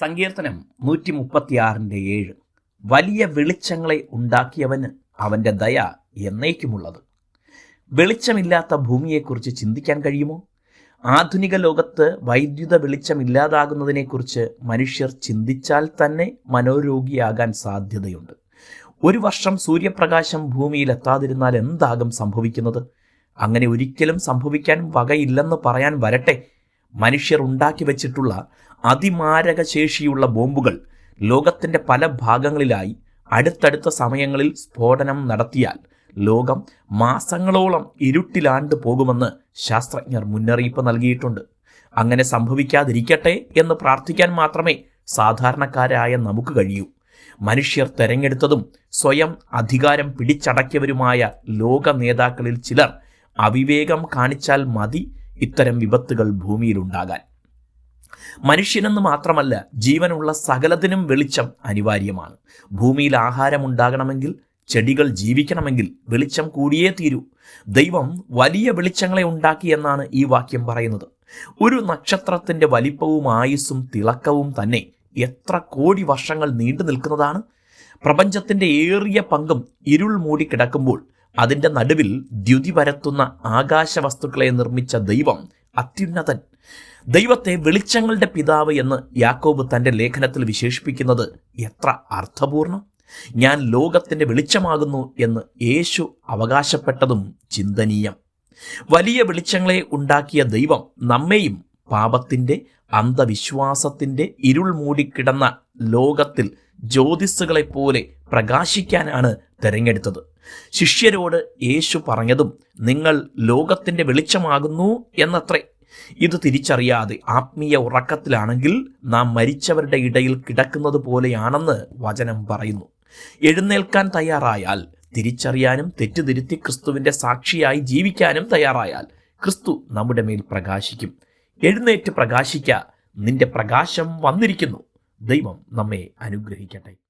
സങ്കീർത്തനം നൂറ്റി മുപ്പത്തിയാറിന്റെ ഏഴ്. വലിയ വെളിച്ചങ്ങളെ ഉണ്ടാക്കിയവന് അവന്റെ ദയ എന്നേക്കുമുള്ളത്. വെളിച്ചമില്ലാത്ത ഭൂമിയെക്കുറിച്ച് ചിന്തിക്കാൻ കഴിയുമോ? ആധുനിക ലോകത്ത് വൈദ്യുത വെളിച്ചമില്ലാതാകുന്നതിനെക്കുറിച്ച് മനുഷ്യർ ചിന്തിച്ചാൽ തന്നെ മനോരോഗിയാകാൻ സാധ്യതയുണ്ട്. ഒരു വർഷം സൂര്യപ്രകാശം ഭൂമിയിൽ എത്താതിരുന്നാൽ എന്താകും സംഭവിക്കുന്നത്? അങ്ങനെ ഒരിക്കലും സംഭവിക്കാൻ വകയില്ലെന്ന് പറയാൻ വരട്ടെ. മനുഷ്യർ ഉണ്ടാക്കി വച്ചിട്ടുള്ള അതിമാരക ശേഷിയുള്ള ബോംബുകൾ ലോകത്തിന്റെ പല ഭാഗങ്ങളിലായി അടുത്തടുത്ത സമയങ്ങളിൽ സ്ഫോടനം നടത്തിയാൽ ലോകം മാസങ്ങളോളം ഇരുട്ടിലാണ്ട് പോകുമെന്ന് ശാസ്ത്രജ്ഞർ മുന്നറിയിപ്പ് നൽകിയിട്ടുണ്ട്. അങ്ങനെ സംഭവിക്കാതിരിക്കട്ടെ എന്ന് പ്രാർത്ഥിക്കാൻ മാത്രമേ സാധാരണക്കാരായ നമുക്ക് കഴിയൂ. മനുഷ്യർ തെരഞ്ഞെടുത്തതും സ്വയം അധികാരം പിടിച്ചടക്കിയവരുമായ ലോക നേതാക്കളിൽ ചിലർ അവിവേകം കാണിച്ചാൽ മതി ഇത്തരം വിപത്തുകൾ ഭൂമിയിലുണ്ടാകാൻ. മനുഷ്യനെന്ന് മാത്രമല്ല ജീവനുള്ള സകലത്തിനും വെളിച്ചം അനിവാര്യമാണ്. ഭൂമിയിൽ ആഹാരമുണ്ടാകണമെങ്കിൽ ചെടികൾ ജീവിക്കണമെങ്കിൽ വെളിച്ചം കൂടിയേ തീരൂ. ദൈവം വലിയ വെളിച്ചങ്ങളെ ഉണ്ടാക്കി എന്നാണ് ഈ വാക്യം പറയുന്നത്. ഒരു നക്ഷത്രത്തിന്റെ വലിപ്പവും ആയുസ്സും തിളക്കവും തന്നെ എത്ര കോടി വർഷങ്ങൾ നീണ്ടു നിൽക്കുന്നതാണ്. പ്രപഞ്ചത്തിന്റെ ഏറിയ പങ്കും ഇരുൾ മൂടി കിടക്കുമ്പോൾ അതിന്റെ നടുവിൽ ദ്യുതി പരത്തുന്ന ആകാശവസ്തുക്കളെ നിർമ്മിച്ച ദൈവം അത്യുന്നതൻ. ദൈവത്തെ വെളിച്ചങ്ങളുടെ പിതാവ് എന്ന് യാക്കോബ് തന്റെ ലേഖനത്തിൽ വിശേഷിപ്പിക്കുന്നത് എത്ര അർത്ഥപൂർണം. ഞാൻ ലോകത്തിന്റെ വെളിച്ചമാകുന്നു എന്ന് യേശു അവകാശപ്പെട്ടതും ചിന്തനീയം. വലിയ വെളിച്ചങ്ങളെ ഉണ്ടാക്കിയ ദൈവം നമ്മെയും പാപത്തിന്റെ അന്ധവിശ്വാസത്തിന്റെ ഇരുൾ മൂടിക്കിടന്ന ലോകത്തിൽ ജ്യോതിസ്സുകളെപ്പോലെ പ്രകാശിക്കാനാണ് തെരഞ്ഞെടുത്തത്. ശിഷ്യരോട് യേശു പറഞ്ഞതും നിങ്ങൾ ലോകത്തിന്റെ വെളിച്ചമാകുന്നു എന്നത്രേ. ഇത് തിരിച്ചറിയാതെ ആത്മീയ ഉറക്കത്തിലാണെങ്കിൽ നാം മരിച്ചവരുടെ ഇടയിൽ കിടക്കുന്നത് പോലെയാണെന്ന് വചനം പറയുന്നു. എഴുന്നേൽക്കാൻ തയ്യാറായാൽ തിരിച്ചറിയാനും തെറ്റുതിരുത്തി ക്രിസ്തുവിന്റെ സാക്ഷിയായി ജീവിക്കാനും തയ്യാറായാൽ ക്രിസ്തു നമ്മുടെ മേൽ പ്രകാശിക്കും. എഴുന്നേറ്റ് പ്രകാശിക്ക നിന്റെ പ്രകാശം വന്നിരിക്കുന്നു. ദൈവം നമ്മെ അനുഗ്രഹിക്കട്ടെ.